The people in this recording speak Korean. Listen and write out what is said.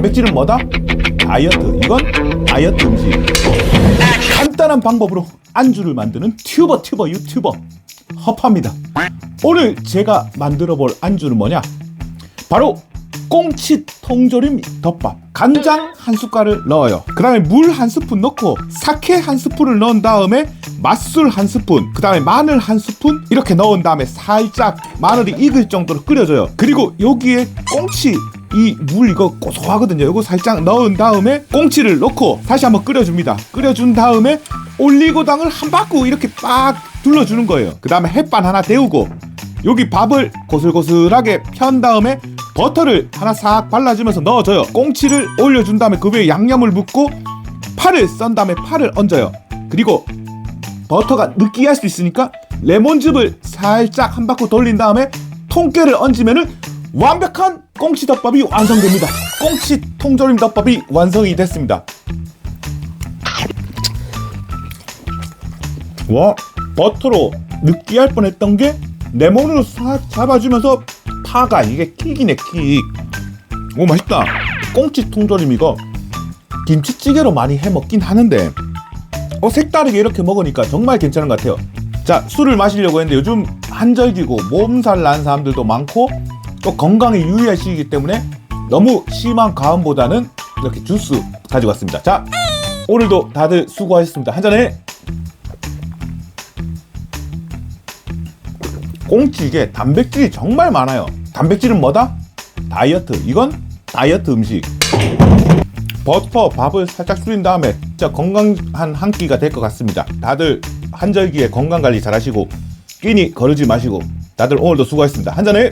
단백질은 뭐다? 다이어트. 이건 다이어트 음식. 간단한 방법으로 안주를 만드는 튜버 튜버 유튜버 허파입니다. 오늘 제가 만들어 볼 안주는 뭐냐? 바로 꽁치 통조림 덮밥. 간장 한 숟갈을 넣어요. 그 다음에 물 한 스푼 넣고 사케 한 스푼을 넣은 다음에 맛술 한 스푼, 그 다음에 마늘 한 스푼 이렇게 넣은 다음에 살짝 마늘이 익을 정도로 끓여줘요. 그리고 여기에 꽁치 이 물 이거 고소하거든요. 이거 살짝 넣은 다음에 꽁치를 넣고 다시 한번 끓여줍니다. 끓여준 다음에 올리고당을 한 바퀴 이렇게 빡 둘러주는 거예요. 그 다음에 햇반 하나 데우고 여기 밥을 고슬고슬하게 편 다음에 버터를 하나 싹 발라주면서 넣어줘요. 꽁치를 올려준 다음에 그 위에 양념을 붓고 파를 썬 다음에 파를 얹어요. 그리고 버터가 느끼할 수 있으니까 레몬즙을 살짝 한 바퀴 돌린 다음에 통깨를 얹으면은 완벽한 꽁치 덮밥이 완성됩니다. 꽁치 통조림 덮밥이 완성이 됐습니다. 와 버터로 느끼할 뻔했던 게 레몬으로 싹 잡아주면서 파가 이게 킥이네 킥. 오 맛있다. 꽁치 통조림 이거 김치찌개로 많이 해 먹긴 하는데 어 색다르게 이렇게 먹으니까 정말 괜찮은 것 같아요. 자 술을 마시려고 했는데 요즘 한절기고 몸살 난 사람들도 많고 또 건강에 유의할 시기이기 때문에 너무 심한 가음보다는 이렇게 주스 가지고 왔습니다. 자 오늘도 다들 수고하셨습니다. 한 잔에 꽁치 이게 단백질이 정말 많아요. 단백질은 뭐다? 다이어트. 이건 다이어트 음식. 버터 밥을 살짝 줄인 다음에 진짜 건강한 한 끼가 될 것 같습니다. 다들 한절기에 건강 관리 잘 하시고 끼니 거르지 마시고 다들 오늘도 수고하셨습니다. 한 잔에